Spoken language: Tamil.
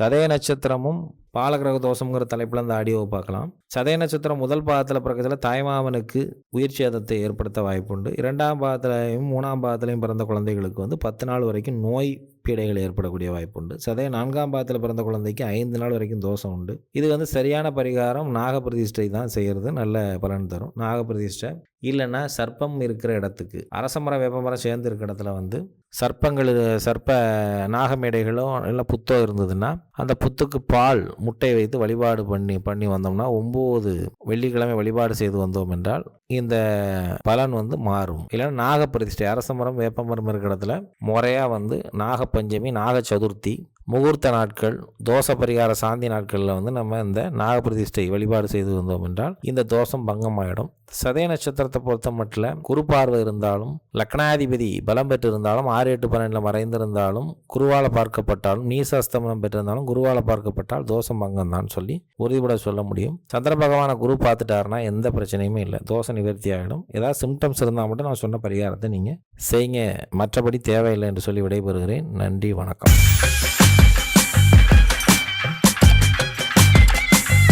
சதய நட்சத்திரமும் பாலகிரக தோஷம்ங்கிற தலைப்பில் அந்த ஆடியோவை பார்க்கலாம். சதய நட்சத்திரம் முதல் பாதத்தில் பிறக்கத்தில் தாய்மாமனுக்கு உயிர் சேதத்தை ஏற்படுத்த வாய்ப்புண்டு. இரண்டாம் பாதத்திலையும் மூணாம் பாதத்திலையும் பிறந்த குழந்தைகளுக்கு வந்து பத்து நாள் வரைக்கும் நோய் பீடைகள் ஏற்படக்கூடிய வாய்ப்புண்டு. சதய நான்காம் பாதத்தில் பிறந்த குழந்தைக்கு ஐந்து நாள் வரைக்கும் தோஷம் உண்டு. இது வந்து சரியான பரிகாரம் நாகப்பிரதிஷ்டை தான் செய்கிறது நல்ல பலன் தரும். நாகப்பிரதிஷ்டை இல்லைன்னா சர்ப்பம் இருக்கிற இடத்துக்கு அரசமரம் வேப்பமரம் சேர்ந்து இருக்கிற இடத்துல வந்து சர்ப்பங்கள் சர்ப்ப நாகமேடைகளோ இல்லை புத்தோ இருந்ததுன்னா அந்த புத்துக்கு பால் முட்டை வைத்து வழிபாடு பண்ணி பண்ணி வந்தோம்னா ஒம்பது வெள்ளிக்கிழமை வழிபாடு செய்து வந்தோம் என்றால் இந்த பலன் வந்து மாறும். இல்லைன்னா நாகப்பிரதிஷ்டை அரசமரம் வேப்பமரம் இருக்கிற இடத்துல முறையாக வந்து நாகப்பஞ்சமி நாக சதுர்த்தி முகூர்த்த நாட்கள் தோஷ பரிகார சாந்தி நாட்களில் வந்து நம்ம இந்த நாகப்பிரதிஷ்டை வழிபாடு செய்து வந்தோம் என்றால் இந்த தோஷம் பங்கமாயிடும். சதய நட்சத்திரத்தை பொறுத்த மட்டும் குரு பார்வை இருந்தாலும் லக்னாதிபதி பலம் பெற்றிருந்தாலும் ஆறு எட்டு பன்னெண்டில் மறைந்திருந்தாலும் குருவால பார்க்கப்பட்டாலும் நீசாஸ்தமனம் பெற்றிருந்தாலும் குருவால பார்க்கப்பட்டால் தோஷம் பங்கம் தான் சொல்லி உறுதிபட சொல்ல முடியும். சந்திர பகவானை குரு பார்த்துட்டாருன்னா எந்த பிரச்சனையுமே இல்லை. தோஷம் நிவர்த்தி ஆகிடும் ஏதாவது சிம்டம்ஸ் இருந்தால் மட்டும் நான் சொன்ன பரிகாரத்தை நீங்கள் செய்யுங்க. மற்றபடி தேவையில்லை என்று சொல்லி விடைபெறுகிறேன். நன்றி வணக்கம்.